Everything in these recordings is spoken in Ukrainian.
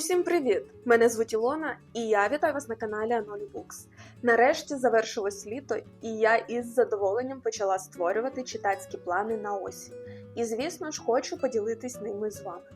Усім привіт! Мене звуть Ілона, і я вітаю вас на каналі Анолі Букс. Нарешті завершилось літо, і я із задоволенням почала створювати читацькі плани на осінь. І, звісно ж, хочу поділитись ними з вами.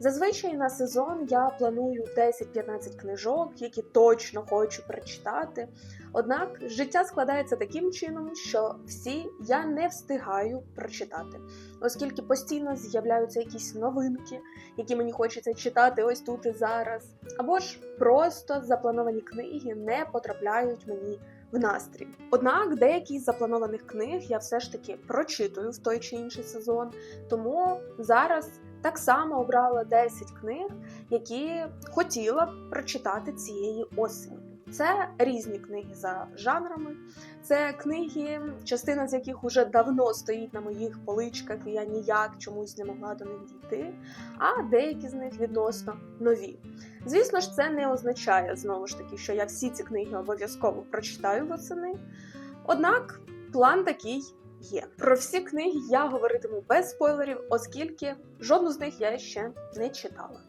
Зазвичай на сезон я планую 10-15 книжок, які точно хочу прочитати. Однак життя складається таким чином, що всі я не встигаю прочитати, оскільки постійно з'являються якісь новинки, які мені хочеться читати ось тут і зараз, або ж просто заплановані книги не потрапляють мені в настрій. Однак деякі з запланованих книг я все ж таки прочитую в той чи інший сезон, тому зараз. Так само обрала 10 книг, які хотіла б прочитати цієї осені. Це різні книги за жанрами, це книги, частина з яких уже давно стоїть на моїх поличках, і я ніяк чомусь не могла до них дійти, а деякі з них відносно нові. Звісно ж, це не означає знову ж таки, що я всі ці книги обов'язково прочитаю восени. Однак план такий є. Про всі книги я говоритиму без спойлерів, оскільки жодну з них я ще не читала.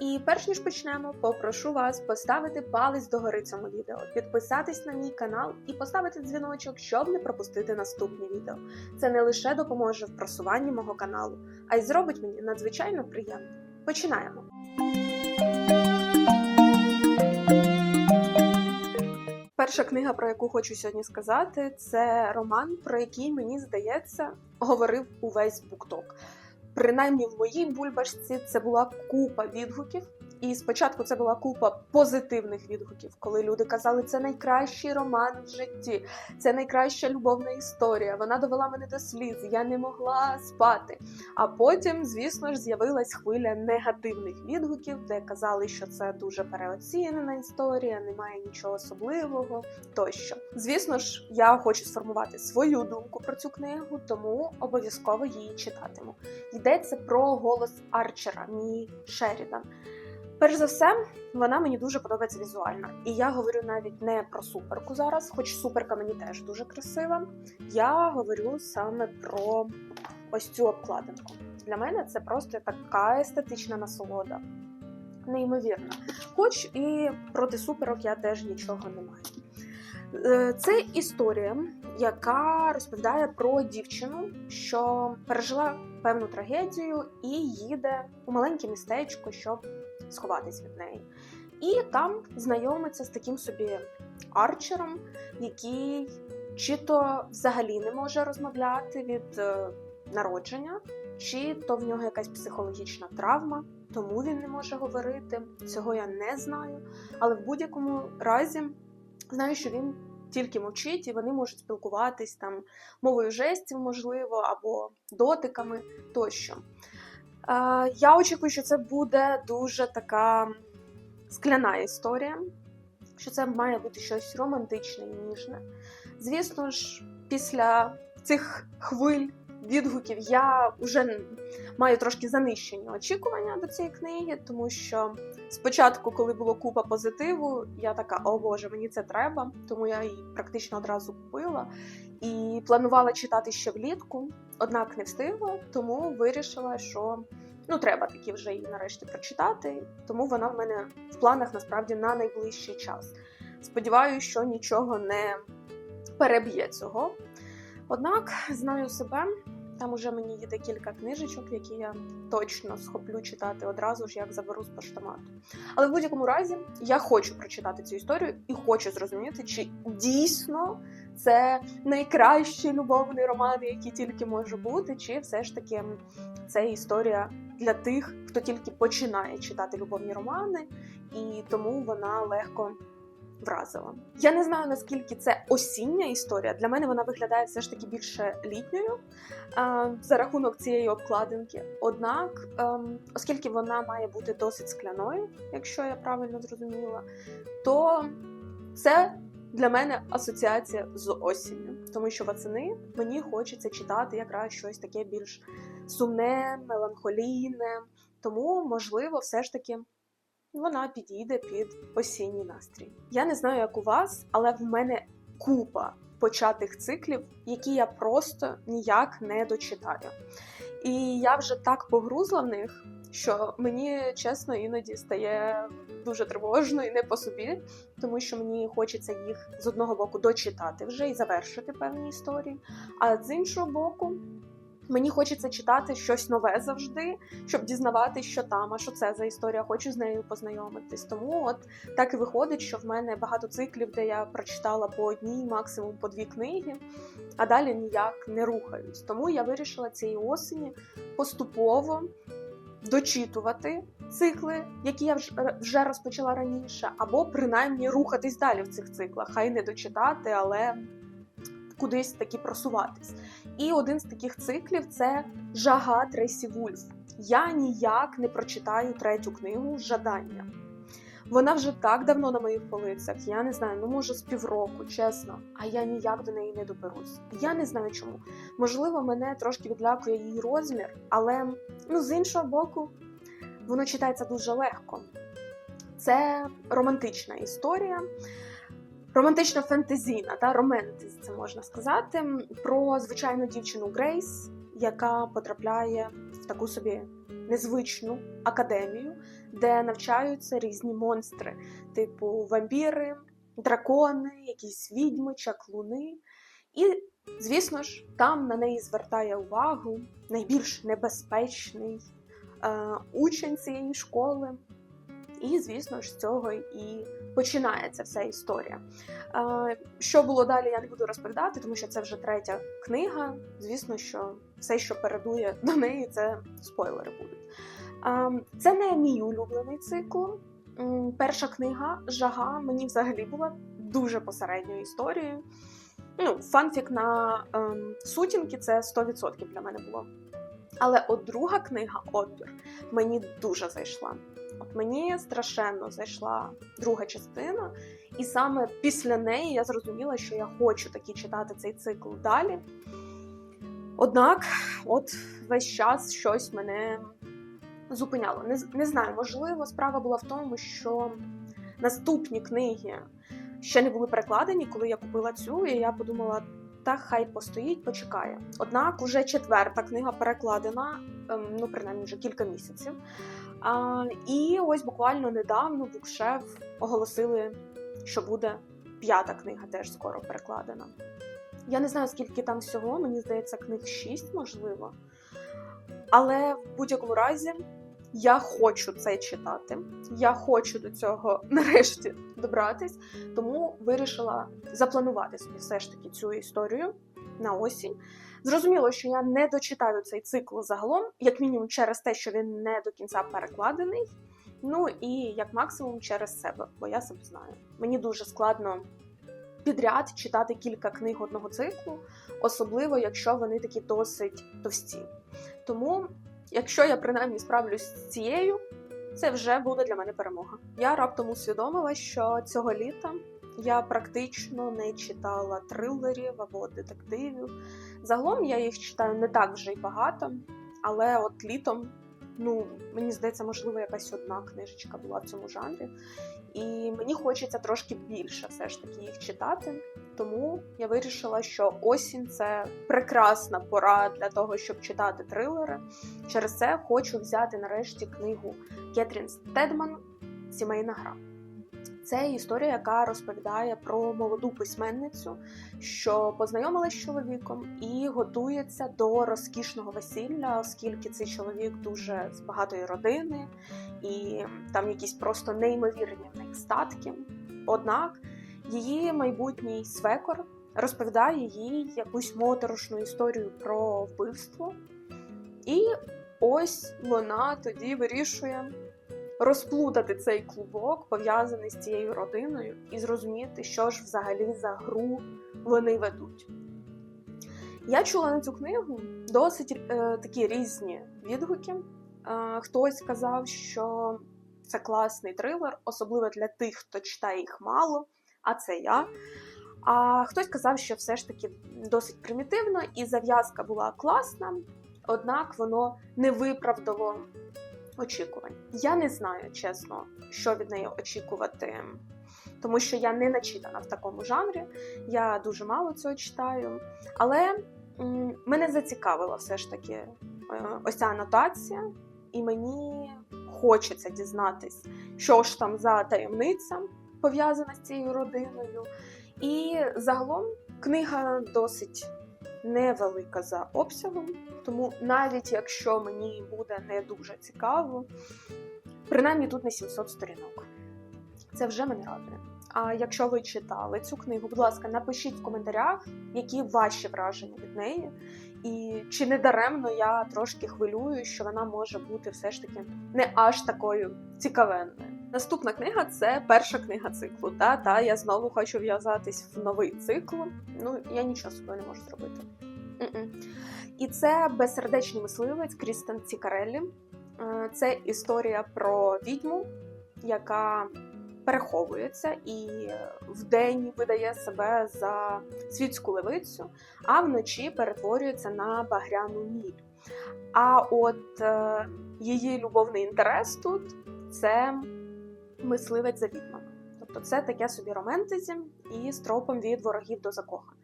І перш ніж почнемо, попрошу вас поставити палець догори цьому відео, підписатись на мій канал і поставити дзвіночок, щоб не пропустити наступні відео. Це не лише допоможе в просуванні мого каналу, а й зробить мені надзвичайно приємно. Починаємо! Перша книга, про яку хочу сьогодні сказати, це роман, про який мені здається говорив увесь букток. Принаймні в моїй бульбашці це була купа відгуків. І спочатку це була купа позитивних відгуків, коли люди казали, це найкращий роман в житті, це найкраща любовна історія. Вона довела мене до сліз, я не могла спати. А потім, звісно ж, з'явилась хвиля негативних відгуків, де казали, що це дуже переоцінена історія, немає нічого особливого тощо. Звісно ж, я хочу сформувати свою думку про цю книгу, тому обов'язково її читатиму. Йдеться про голос Арчера Мі Шерідан. Перш за все, вона мені дуже подобається візуально. І я говорю навіть не про суперку зараз, хоч суперка мені теж дуже красива. Я говорю саме про ось цю обкладинку. Для мене це просто така естетична насолода. Неймовірно. Хоч і проти суперок я теж нічого не маю. Е, Це історія, яка розповідає про дівчину, що пережила певну трагедію і їде у маленьке містечко, щоб сховатись від неї. І там знайомиться з таким собі арчером, який чи то взагалі не може розмовляти від е, народження, чи то в нього якась психологічна травма, тому він не може говорити. Цього я не знаю. Але в будь-якому разі знаю, що він тільки мовчить, і вони можуть спілкуватись там мовою жестів, можливо, або дотиками тощо. Е, Я очікую, що це буде дуже така скляна історія, що це має бути щось романтичне і ніжне. Звісно ж, після цих хвиль відгуків я вже маю трошки занищені очікування до цієї книги, тому що спочатку, коли було купа позитиву, я така, о Боже, мені це треба, тому я її практично одразу купила і планувала читати ще влітку, однак не встигла, тому вирішила, що ну треба таки вже її нарешті прочитати, тому вона в мене в планах насправді на найближчий час. Сподіваюся, що нічого не переб'є цього. Однак знаю себе, там уже мені є декілька книжечок, які я точно схоплю читати одразу ж, як заберу з поштомату. Але в будь-якому разі я хочу прочитати цю історію і хочу зрозуміти, чи дійсно це найкращий любовний роман, який тільки може бути, чи все ж таки це історія для тих, хто тільки починає читати любовні романи, і тому вона легко вразила. Я не знаю наскільки це осіння історія. Для мене вона виглядає все ж таки більше літньою за рахунок цієї обкладинки. Однак, ем, оскільки вона має бути досить скляною, якщо я правильно зрозуміла, то це для мене асоціація з осінню, тому що восени мені хочеться читати якраз щось таке більш сумне, меланхолійне. Тому, можливо, все ж таки вона підійде під осінній настрій. Я не знаю, як у вас, але в мене купа початих циклів, які я просто ніяк не дочитаю. І я вже так погрузла в них, що мені чесно іноді стає дуже тривожно і не по собі, тому що мені хочеться їх з одного боку дочитати вже і завершити певні історії, а з іншого боку. Мені хочеться читати щось нове завжди, щоб дізнаватися, що там, а що це за історія, хочу з нею познайомитись. Тому от так і виходить, що в мене багато циклів, де я прочитала по одній, максимум по дві книги, а далі ніяк не рухаюсь. Тому я вирішила цієї осені поступово дочитувати цикли, які я вже розпочала раніше, або принаймні рухатись далі в цих циклах. Хай не дочитати, але кудись таки просуватись. І один з таких циклів це Жага Трейсі Вульф. Я ніяк не прочитаю третю книгу Жадання. Вона вже так давно на моїх полицях. Я не знаю, ну може з півроку, чесно. А я ніяк до неї не доберусь. Я не знаю чому. Можливо, мене трошки відлякує її розмір, але ну з іншого боку, воно читається дуже легко. Це романтична історія, романтично фентезійна, та романтиз, це можна сказати, про звичайну дівчину Грейс, яка потрапляє в таку собі незвичну академію, де навчаються різні монстри, типу вампіри, дракони, якісь відьми, чаклуни. І, звісно ж, там на неї звертає увагу найбільш небезпечний е, учень цієї школи. І, звісно ж, з цього і починається вся історія. Е, Що було далі, я не буду розповідати, тому що це вже третя книга. Звісно, що все, що передує до неї, це спойлери будуть. Е, Це не мій улюблений цикл. Перша книга Жага мені взагалі була дуже посередньою історією. Ну, фанфік на ем, сутінки це 100% для мене було. Але от друга книга Отбір мені дуже зайшла. От мені страшенно зайшла друга частина, і саме після неї я зрозуміла, що я хочу таки читати цей цикл далі. Однак, от весь час щось мене зупиняло. Не, не знаю, можливо, справа була в тому, що наступні книги ще не були перекладені, коли я купила цю, і я подумала, та хай постоїть, почекає. Однак уже четверта книга перекладена, ем, ну принаймні вже кілька місяців. А, і ось буквально недавно Букшеф оголосили, що буде п'ята книга теж скоро перекладена. Я не знаю, скільки там всього, мені здається, книг шість, можливо. Але в будь-якому разі я хочу це читати. Я хочу до цього нарешті добратись, тому вирішила запланувати собі все ж таки цю історію на осінь. Зрозуміло, що я не дочитаю цей цикл загалом, як мінімум через те, що він не до кінця перекладений. Ну і як максимум через себе, бо я себе знаю. Мені дуже складно підряд читати кілька книг одного циклу, особливо якщо вони такі досить товсті. Тому, якщо я принаймні справлюсь з цією, це вже буде для мене перемога. Я раптом усвідомила, що цього літа я практично не читала трилерів або детективів. Загалом я їх читаю не так вже й багато, але от літом, ну мені здається, можливо, якась одна книжечка була в цьому жанрі. І мені хочеться трошки більше все ж таки їх читати. Тому я вирішила, що осінь це прекрасна пора для того, щоб читати трилери. Через це хочу взяти нарешті книгу Кетрін Стедман Сімейна гра. Це історія, яка розповідає про молоду письменницю, що познайомилась з чоловіком і готується до розкішного весілля, оскільки цей чоловік дуже з багатої родини, і там якісь просто неймовірні в них статки. Однак її майбутній свекор розповідає їй якусь моторошну історію про вбивство. І ось вона тоді вирішує розплутати цей клубок, пов'язаний з цією родиною, і зрозуміти, що ж взагалі за гру вони ведуть. Я чула на цю книгу досить е, такі різні відгуки. Е, хтось казав, що це класний трилер, особливо для тих, хто читає їх мало, а це я. А хтось казав, що все ж таки досить примітивно, і зав'язка була класна, однак воно не виправдало очікувань. Я не знаю, чесно, що від неї очікувати, тому що я не начитана в такому жанрі, я дуже мало цього читаю. Але мене зацікавила все ж таки е, ось ця анотація, і мені хочеться дізнатись, що ж там за таємниця пов'язана з цією родиною. І загалом книга досить невелика за обсягом, тому навіть якщо мені буде не дуже цікаво, принаймні тут не 700 сторінок. Це вже мене радує. А якщо ви читали цю книгу, будь ласка, напишіть в коментарях, які ваші враження від неї, і чи не даремно я трошки хвилюю, що вона може бути все ж таки не аж такою цікавенною. Наступна книга це перша книга циклу. Та та я знову хочу в'язатись в новий цикл. Ну я нічого з собою не можу зробити. М-м. І це безсердечний мисливець Крістен Цікареллі. Е, Це історія про відьму, яка переховується і вдень видає себе за світську левицю, а вночі перетворюється на багряну міль. А от е, її любовний інтерес тут це мисливець за відьмами. Тобто це таке собі романтизм і з тропом від ворогів до закоханих.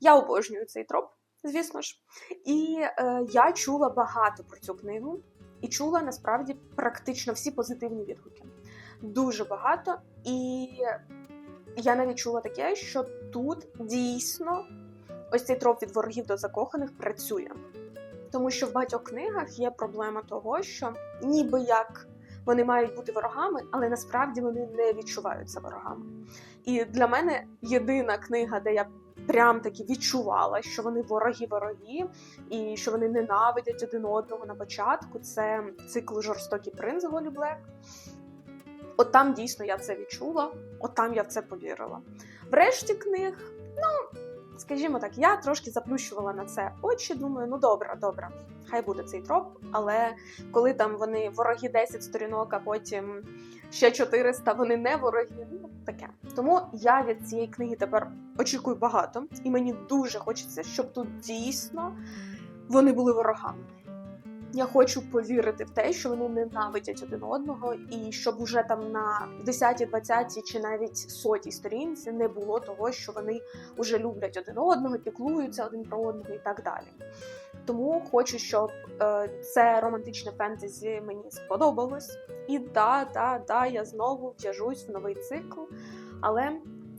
Я обожнюю цей троп, звісно ж. І е, я чула багато про цю книгу, і чула насправді практично всі позитивні відгуки. Дуже багато. І я навіть чула таке, що тут дійсно ось цей троп від ворогів до закоханих працює. Тому що в багатьох книгах є проблема того, що ніби як вони мають бути ворогами, але насправді вони не відчуваються ворогами. І для мене єдина книга, де я прям таки відчувала, що вони вороги-вороги, і що вони ненавидять один одного на початку, це цикл Жорстокий принц Голі Блек. От там дійсно я це відчула, от там я в це повірила. Врешті книг, ну, скажімо так, я трошки заплющувала на це очі, думаю, ну добре, добре, хай буде цей троп, але коли там вони вороги 10 сторінок, а потім ще 400, вони не вороги, ну таке. Тому я від цієї книги тепер очікую багато, і мені дуже хочеться, щоб тут дійсно вони були ворогами. Я хочу повірити в те, що вони ненавидять один одного, і щоб уже там на 10, 20 чи навіть сотій сторінці не було того, що вони вже люблять один одного, піклуються один про одного і так далі. Тому хочу, щоб е, це романтичне фентезі мені сподобалось. І да, да, да, я знову в'яжусь в новий цикл. Але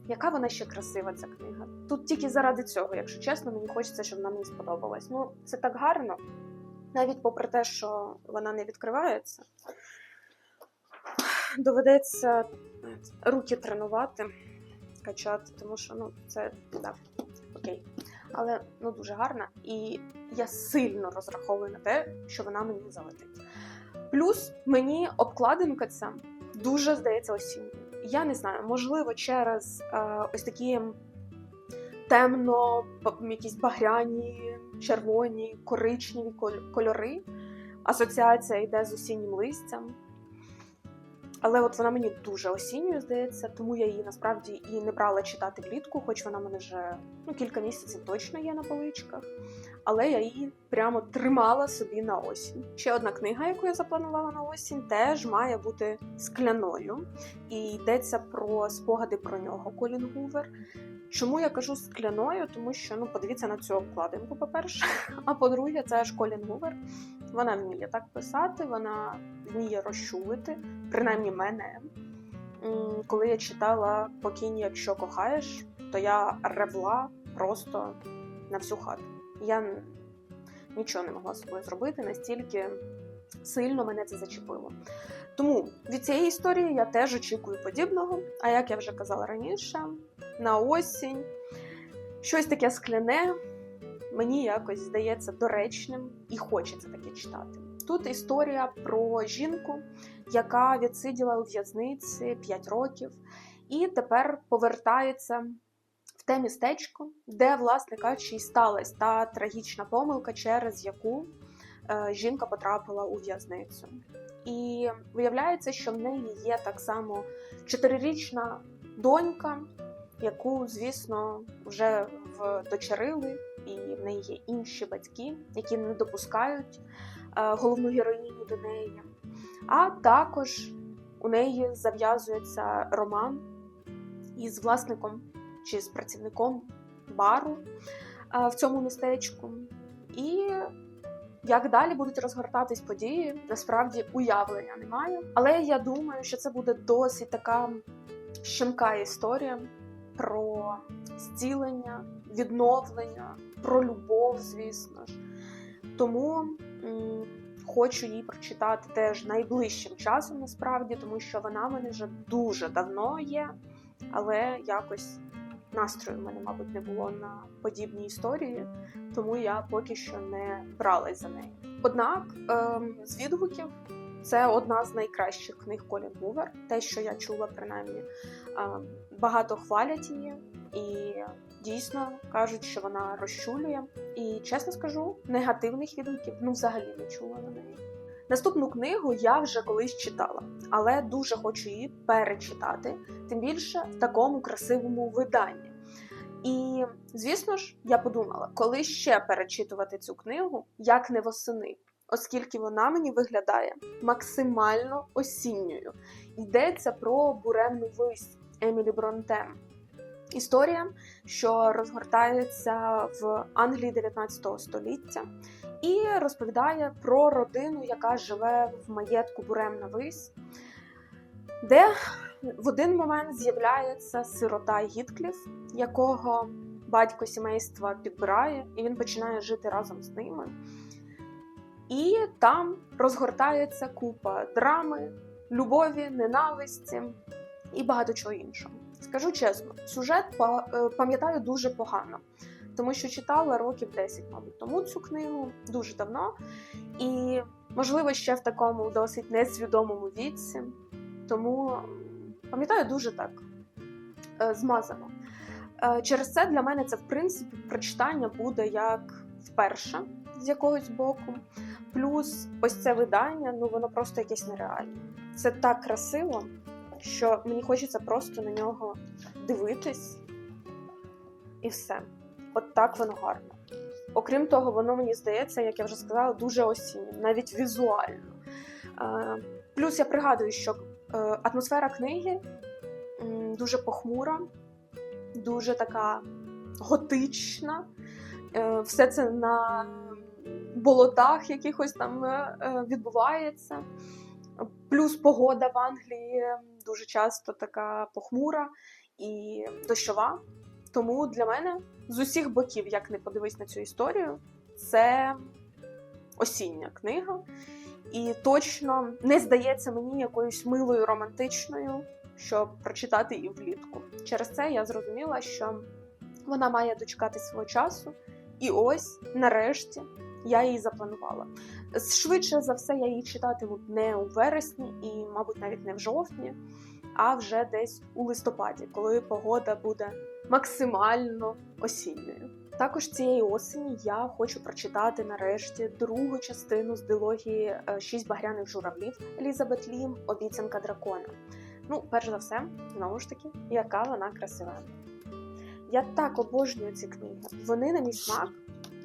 яка вона ще красива, ця книга? Тут тільки заради цього, якщо чесно, мені хочеться, щоб вона мені сподобалась. Ну, це так гарно навіть попри те, що вона не відкривається, доведеться руки тренувати, качати, тому що ну, це да, окей. Але ну, дуже гарна, і я сильно розраховую на те, що вона мені залетить. Плюс мені обкладинка ця дуже здається осінньою. Я не знаю, можливо, через е, ось такі темно, якісь багряні, червоні, коричневі кольори. Асоціація йде з осіннім листям. Але от вона мені дуже осінньою здається, тому я її насправді і не брала читати влітку, хоч вона мене вже ну, кілька місяців точно є на поличках. Але я її прямо тримала собі на осінь. Ще одна книга, яку я запланувала на осінь, теж має бути скляною. І йдеться про спогади про нього Колін Гувер. Чому я кажу скляною? Тому що ну подивіться на цю обкладинку, по-перше. А по-друге, це ж Колін Гувер. Вона вміє так писати, вона вміє розчулити, принаймні мене. Коли я читала Покінь, якщо кохаєш, то я ревла просто на всю хату. Я нічого не могла з собою зробити, настільки сильно мене це зачепило. Тому від цієї історії я теж очікую подібного. А як я вже казала раніше, на осінь щось таке скляне мені якось здається доречним і хочеться таке читати. Тут історія про жінку, яка відсиділа у в'язниці 5 років, і тепер повертається в те містечко, де, власне кажучи, і сталася та трагічна помилка, через яку е, жінка потрапила у в'язницю. І виявляється, що в неї є так само чотирирічна донька, яку, звісно, вже вдочерили, і в неї є інші батьки, які не допускають е, головну героїню до неї. А також у неї зав'язується роман із власником чи з працівником бару е, в цьому містечку. І Як далі будуть розгортатись події, насправді уявлення немає. Але я думаю, що це буде досить така щемка історія про зцілення, відновлення, про любов, звісно ж. Тому хочу її прочитати теж найближчим часом, насправді, тому що вона в мене вже дуже давно є, але якось настрою в мене, мабуть, не було на подібні історії, тому я поки що не бралась за неї. Однак ем, з відгуків це одна з найкращих книг Колін Бувер, те, що я чула, принаймні, багато хвалять її і дійсно кажуть, що вона розчулює. І чесно скажу, негативних відгуків ну взагалі не чула на неї. Наступну книгу я вже колись читала, але дуже хочу її перечитати, тим більше в такому красивому виданні. І, звісно ж, я подумала, коли ще перечитувати цю книгу, як не восени, оскільки вона мені виглядає максимально осінньою. Йдеться про буремну вись Емілі Бронте. Історія, що розгортається в Англії 19 століття, і розповідає про родину, яка живе в маєтку Буремна Вись, де в один момент з'являється сирота Гіткліф, якого батько сімейства підбирає, і він починає жити разом з ними. І там розгортається купа драми, любові, ненависті і багато чого іншого. Скажу чесно, сюжет е, пам'ятаю дуже погано, тому що читала років 10, мабуть, тому цю книгу дуже давно, і, можливо, ще в такому досить несвідомому віці. Тому пам'ятаю дуже так е, змазано. Е, Через це для мене це, в принципі, прочитання буде як вперше з якогось боку. Плюс ось це видання, ну воно просто якесь нереальне. Це так красиво, що мені хочеться просто на нього дивитись і все. От так воно гарно. Окрім того, воно мені здається, як я вже сказала, дуже осіннім, навіть візуально. Е, Плюс я пригадую, що е, атмосфера книги дуже похмура, дуже така готична. Е, Все це на болотах якихось там відбувається. Плюс погода в Англії дуже часто така похмура і дощова. Тому для мене з усіх боків, як не подивись на цю історію, це осіння книга. І точно не здається мені якоюсь милою романтичною, щоб прочитати і влітку. Через це я зрозуміла, що вона має дочекати свого часу, і ось, нарешті, я її запланувала. Швидше за все, я її читатиму не у вересні і, мабуть, навіть не в жовтні, а вже десь у листопаді, коли погода буде максимально осінньою. Також цієї осені я хочу прочитати нарешті другу частину з дилогії е, Шість багряних журавлів Елізабет Лім Обіцянка дракона. Ну, перш за все, знову ж таки, яка вона красива. Я так обожнюю ці книги. Вони на мій смак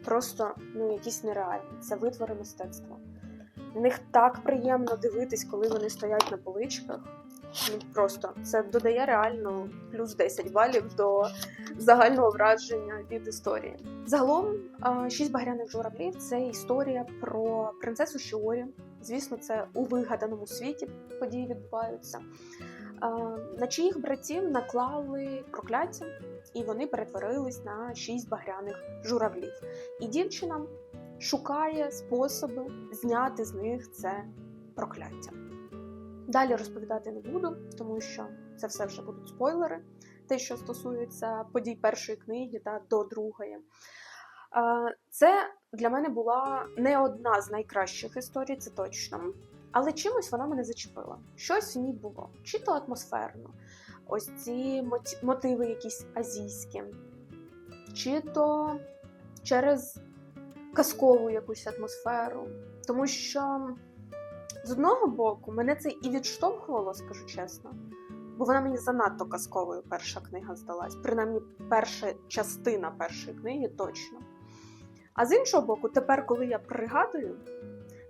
просто ну, якісь нереальні. Це витвори мистецтва. На них так приємно дивитись, коли вони стоять на поличках. Ну просто це додає реально плюс 10 балів до загального враження від історії. Загалом, шість багряних журавлів це історія про принцесу Шіорі. Звісно, це у вигаданому світі події відбуваються. На чиїх братів наклали прокляття, і вони перетворились на шість багряних журавлів. І дівчина шукає способи зняти з них це прокляття. Далі розповідати не буду, тому що це все вже будуть спойлери, те, що стосується подій першої книги та до другої. Це для мене була не одна з найкращих історій, це точно. Але чимось вона мене зачепила. Щось в ній було, чи то атмосферно, ось ці мотиви якісь азійські, чи то через казкову якусь атмосферу. Тому що з одного боку мене це і відштовхувало, скажу чесно, бо вона мені занадто казковою перша книга здалась, принаймні перша частина першої книги точно. А з іншого боку, тепер, коли я пригадую,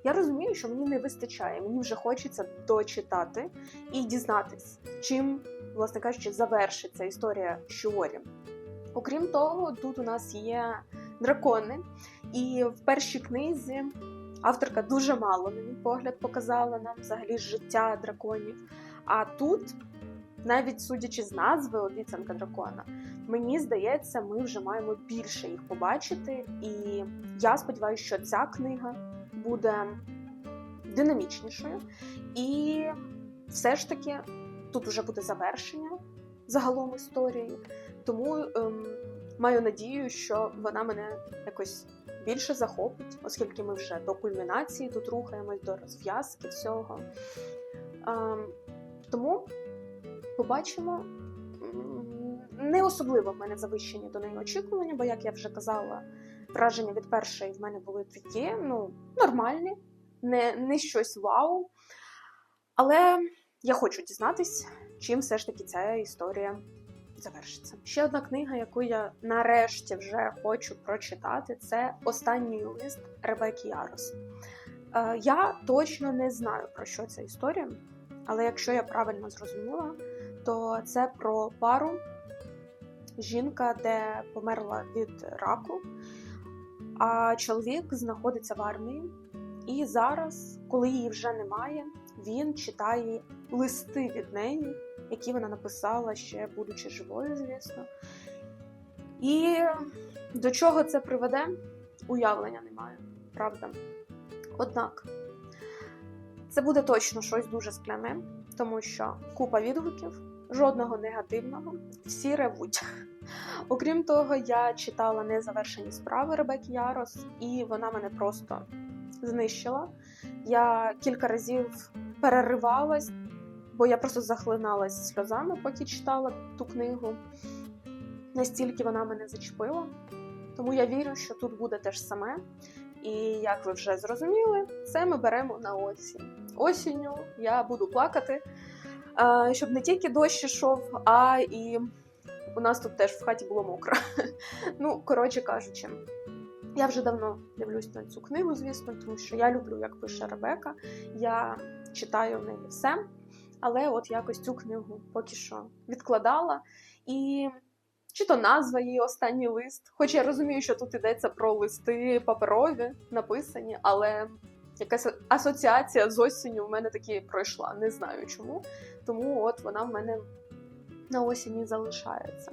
я розумію, що мені не вистачає, мені вже хочеться дочитати і дізнатись, чим, власне кажучи, завершиться історія Шіорі. Окрім того, тут у нас є дракони, і в першій книзі Авторка дуже мало, на мій погляд, показала нам взагалі життя драконів. А тут, навіть судячи з назви обіцянка дракона, мені здається, ми вже маємо більше їх побачити. І я сподіваюся, що ця книга буде динамічнішою. І все ж таки тут вже буде завершення загалом історії. Тому ем, маю надію, що вона мене якось більше захопить, оскільки ми вже до кульмінації тут рухаємось, до розв'язки всього. Ем, тому побачимо. Не особливо в мене завищені до неї очікування, бо, як я вже казала, враження від першої в мене були такі, ну, нормальні, не, не щось вау. Але я хочу дізнатись, чим все ж таки ця історія завершиться. Ще одна книга, яку я нарешті вже хочу прочитати, це останній лист Ребекки Ярос. Е, я точно не знаю, про що ця історія, але якщо я правильно зрозуміла, то це про пару жінка, де померла від раку, а чоловік знаходиться в армії. І зараз, коли її вже немає, він читає листи від неї, які вона написала ще будучи живою, звісно. І до чого це приведе, уявлення немає, правда. Однак, це буде точно щось дуже скляне, тому що купа відгуків, жодного негативного, всі ревуть. Окрім того, я читала незавершені справи Ребекки Ярос, і вона мене просто знищила. Я кілька разів переривалась, бо я просто захлиналась сльозами, поки читала ту книгу. Настільки вона мене зачепила. Тому я вірю, що тут буде те ж саме. І як ви вже зрозуміли, це ми беремо на осінь. Осінню я буду плакати, щоб не тільки дощ ішов, а і у нас тут теж в хаті було мокро. Ну, коротше кажучи, я вже давно дивлюсь на цю книгу, звісно, тому що я люблю, як пише Ребека. Я читаю в неї все. Але от якось цю книгу поки що відкладала. І чи то назва її останній лист. Хоч я розумію, що тут йдеться про листи паперові написані, але якась асоціація з осінню в мене таки пройшла. Не знаю чому. Тому от вона в мене на осені залишається.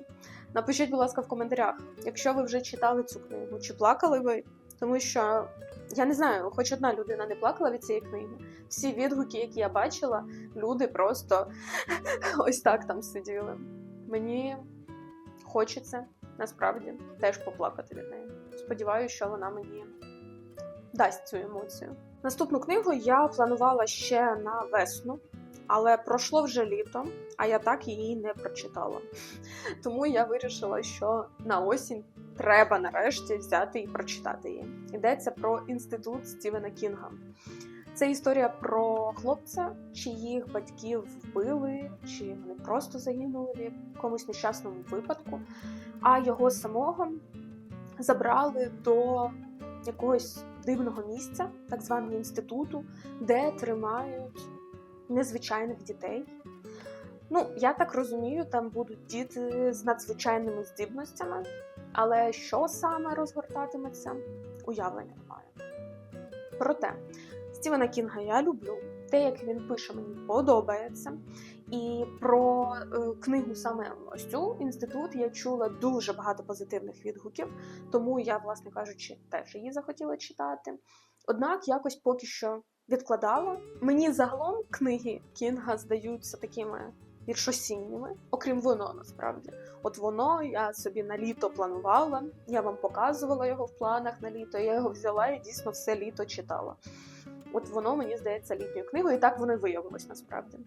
Напишіть, будь ласка, в коментарях, якщо ви вже читали цю книгу, чи плакали ви? Тому що я не знаю, хоч одна людина не плакала від цієї книги. Всі відгуки, які я бачила, люди просто ось так там сиділи. Мені хочеться насправді теж поплакати від неї. Сподіваюся, що вона мені дасть цю емоцію. Наступну книгу я планувала ще на весну, але пройшло вже літо, а я так її не прочитала. Тому я вирішила, що на осінь треба нарешті взяти і прочитати її. Йдеться про інститут Стівена Кінга. Це історія про хлопця, чиїх батьків вбили, чи вони просто загинули в якомусь нещасному випадку, а його самого забрали до якогось дивного місця, так званого інституту, де тримають незвичайних дітей. Ну, я так розумію, там будуть діти з надзвичайними здібностями, але що саме розгортатиметься, уявлення немає. Проте, Стівена Кінга я люблю, те, як він пише, мені подобається. І про е, книгу саме ось цю інститут я чула дуже багато позитивних відгуків, тому я, власне кажучи, теж її захотіла читати. Однак якось поки що відкладала. Мені загалом книги Кінга здаються такими більш окрім воно, насправді. От воно я собі на літо планувала, я вам показувала його в планах на літо, я його взяла і дійсно все літо читала. От воно мені здається літньою книгою, і так воно і виявилось насправді.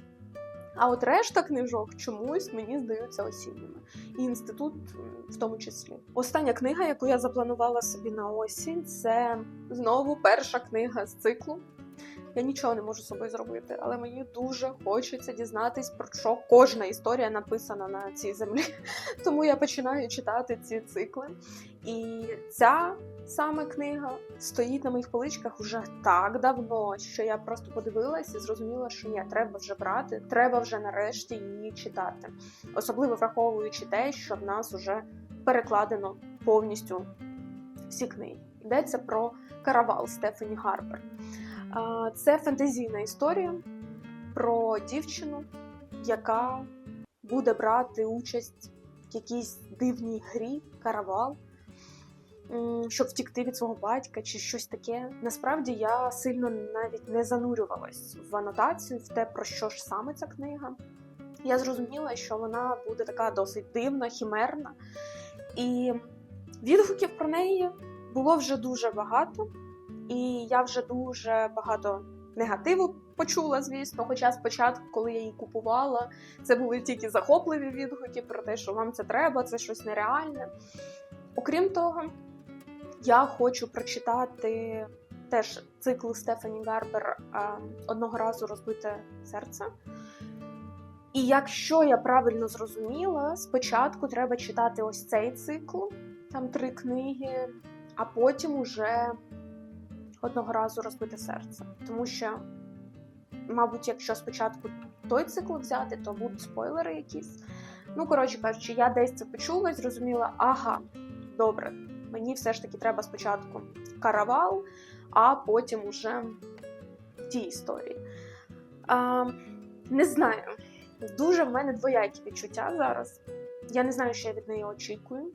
А от решта книжок чомусь мені здаються осінніми. І інститут в тому числі. Остання книга, яку я запланувала собі на осінь, це знову перша книга з циклу. Я нічого не можу з собою зробити, але мені дуже хочеться дізнатись, про що кожна історія написана на цій землі. Тому я починаю читати ці цикли. І ця саме книга стоїть на моїх поличках вже так давно, що я просто подивилась і зрозуміла, що ні, треба вже брати, треба вже нарешті її читати. Особливо враховуючи те, що в нас вже перекладено повністю всі книги. Йдеться про каравал Стефані Гарбер. Це фентезійна історія про дівчину, яка буде брати участь в якійсь дивній грі каравал, щоб втікти від свого батька чи щось таке. Насправді я сильно навіть не занурювалась в анотацію, в те, про що ж саме ця книга. Я зрозуміла, що вона буде така досить дивна, хімерна, і відгуків про неї було вже дуже багато, і я вже дуже багато негативу почула, звісно. Хоча спочатку, коли я її купувала, це були тільки захопливі відгуки про те, що вам це треба, це щось нереальне. Окрім того, я хочу прочитати теж цикл Стефані Гарбер одного разу розбите серце. І якщо я правильно зрозуміла, спочатку треба читати ось цей цикл, там три книги, а потім уже одного разу розбите серце. Тому що, мабуть, якщо спочатку той цикл взяти, то будуть спойлери якісь. Ну, коротше кажучи, я десь це почула і зрозуміла, ага, добре, мені все ж таки треба спочатку каравал, а потім уже ті історії. А, не знаю. Дуже в мене двоякі відчуття зараз. Я не знаю, що я від неї очікую.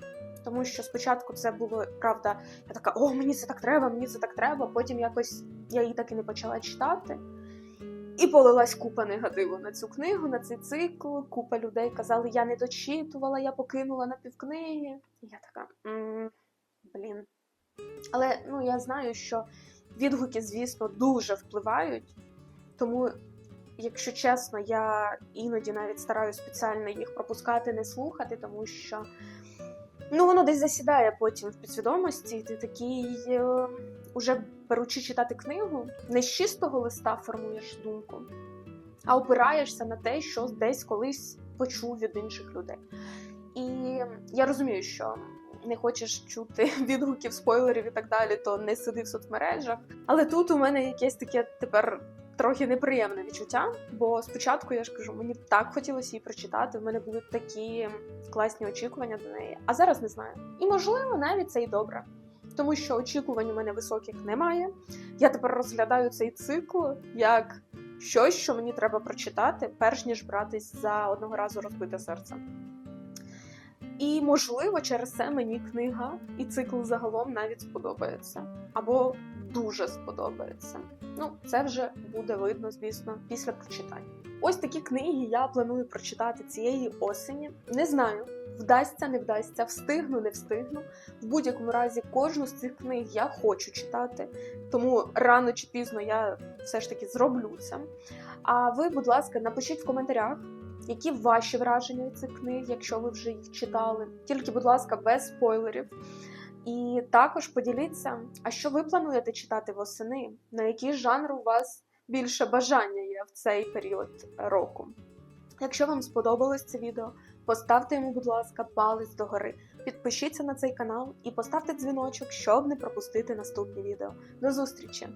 Тому що спочатку це було правда, я така, о, мені це так треба, мені це так треба. Потім якось я її так і не почала читати. І полилась купа негативу на цю книгу, на цей цикл. Купа людей казали, я не дочитувала, я покинула на півкниги. Я така, блін. Але ну, я знаю, що відгуки, звісно, дуже впливають. Тому, якщо чесно, я іноді навіть стараюся спеціально їх пропускати, не слухати, тому що ну, воно десь засідає потім в підсвідомості, і ти такий, е, уже беручи читати книгу, не з чистого листа формуєш думку, а опираєшся на те, що десь колись почув від інших людей. І я розумію, що не хочеш чути відгуків, спойлерів і так далі, то не сиди в соцмережах. Але тут у мене якесь таке тепер трохи неприємне відчуття, бо спочатку я ж кажу, мені так хотілося її прочитати. В мене були такі класні очікування до неї. А зараз не знаю. І можливо, навіть це і добре. Тому що очікувань у мене високих немає. Я тепер розглядаю цей цикл як щось, що мені треба прочитати, перш ніж братись за одного разу розбите серце. І, можливо, через це мені книга і цикл загалом навіть сподобається. Або дуже сподобається. Ну, це вже буде видно, звісно, після прочитання. Ось такі книги я планую прочитати цієї осені. Не знаю, вдасться, не вдасться, встигну, не встигну. В будь-якому разі, кожну з цих книг я хочу читати, тому рано чи пізно я все ж таки зроблю це. А ви, будь ласка, напишіть в коментарях. Які ваші враження від цих книг, якщо ви вже їх читали? Тільки, будь ласка, без спойлерів. І також поділіться, а що ви плануєте читати восени? На який жанр у вас більше бажання є в цей період року? Якщо вам сподобалось це відео, поставте йому, будь ласка, палець догори, підпишіться на цей канал і поставте дзвіночок, щоб не пропустити наступні відео. До зустрічі!